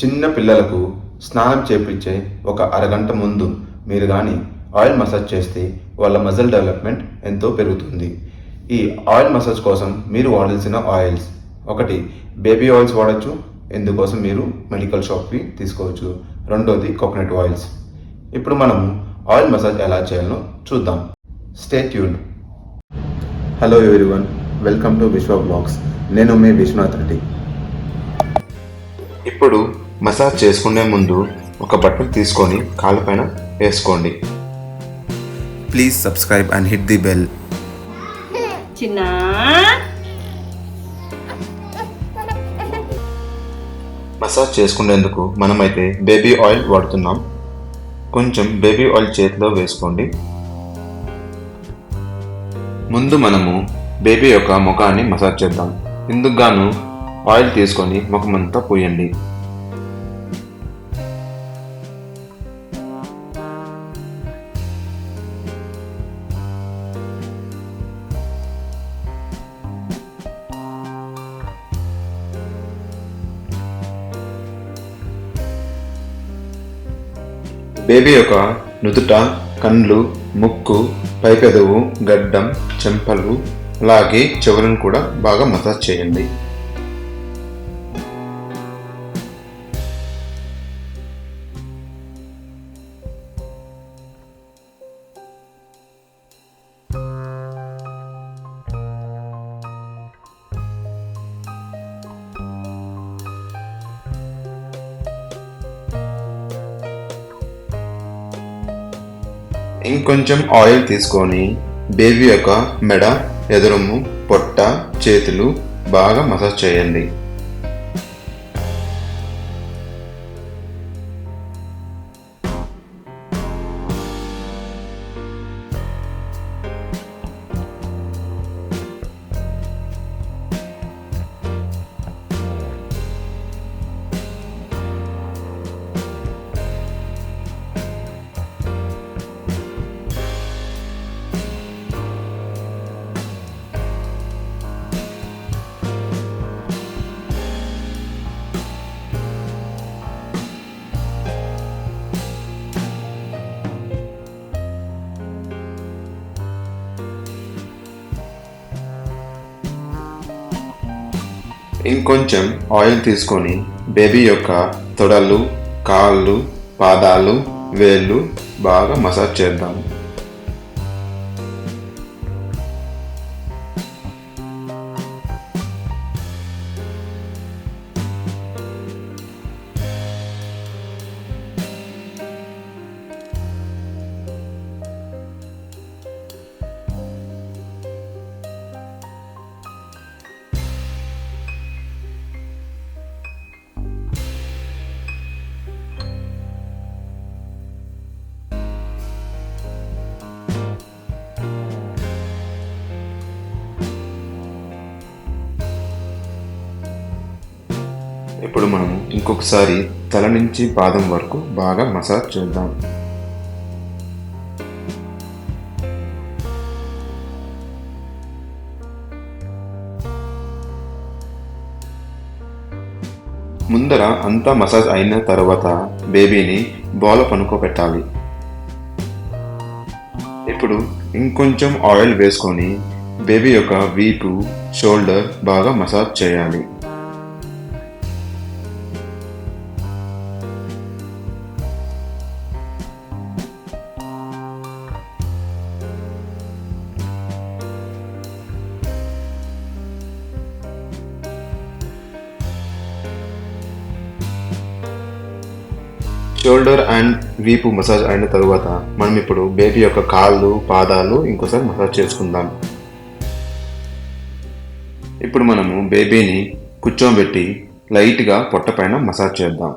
చిన్న పిల్లలకు స్నానం చేపించే ఒక అరగంట ముందు మీరు కానీ ఆయిల్ మసాజ్ చేస్తే వాళ్ళ మజిల్ డెవలప్మెంట్ ఎంతో పెరుగుతుంది. ఈ ఆయిల్ మసాజ్ కోసం మీరు వాడాల్సిన ఆయిల్స్ ఒకటి బేబీ ఆయిల్స్ వాడచ్చు. ఇందుకోసం మీరు మెడికల్ షాప్కి తీసుకోవచ్చు. రెండోది కోకోనట్ ఆయిల్స్ ఇప్పుడు మనం ఆయిల్ మసాజ్ ఎలా చేయాలో చూద్దాం. Stay tune hello everyone welcome to Vishwa blogs నేను మీ విశ్వనాథ్ రెడ్డి. ఇప్పుడు మసాజ్ చేసుకునే ముందు ఒక బట్టను తీసుకొని కాళ్ళపైన వేసుకోండి. Please subscribe and hit the bell చిన్న. మసాజ్ చేసుకునేందుకు మనమైతే బేబీ ఆయిల్ వాడుతున్నాం. కొంచెం బేబీ ఆయిల్ చేతిలో వేసుకోండి. ముందు మనము బేబీ యొక్క ముఖాన్ని మసాజ్ చేద్దాం. ఇందుకు గాను ఆయిల్ తీసుకొని ముఖమంతా పోయండి. బేబీ యొక్క నుదుట కండ్లు ముక్కు పైపెదవు గడ్డం చెంపలు అలాగే చెవులను కూడా బాగా మసాజ్ చేయండి. ఇంకొంచెం ఆయిల్ తీసుకొని బేబీ యొక్క మెడ ఎదురుము పొట్ట చేతులు బాగా మసాజ్ చేయండి. ఇంకొంచెం ఆయిల్ తీసుకొని బేబీ యొక్క తొడలు కాళ్ళు పాదాలు వేళ్ళు బాగా మసాజ్ చేద్దాము ఇప్పుడు మనము ఇంకొకసారి తల నుంచి పాదం వరకు బాగా మసాజ్ చేద్దాం. ముందర అంతా మసాజ్ అయిన తర్వాత బేబీని బాల పనుకోబెట్టాలి. ఇప్పుడు ఇంకొంచెం ఆయిల్ వేసుకొని బేబీ యొక్క వీపు షోల్డర్ బాగా మసాజ్ చేయాలి. షోల్డర్ అండ్ వీపు మసాజ్ అయిన తరువాత మనం ఇప్పుడు బేబీ యొక్క కాళ్ళు పాదాలు ఇంకోసారి మసాజ్ చేసుకుందాం. ఇప్పుడు మనము బేబీని కూర్చోబెట్టి లైట్గా పొట్ట పైన మసాజ్ చేద్దాం.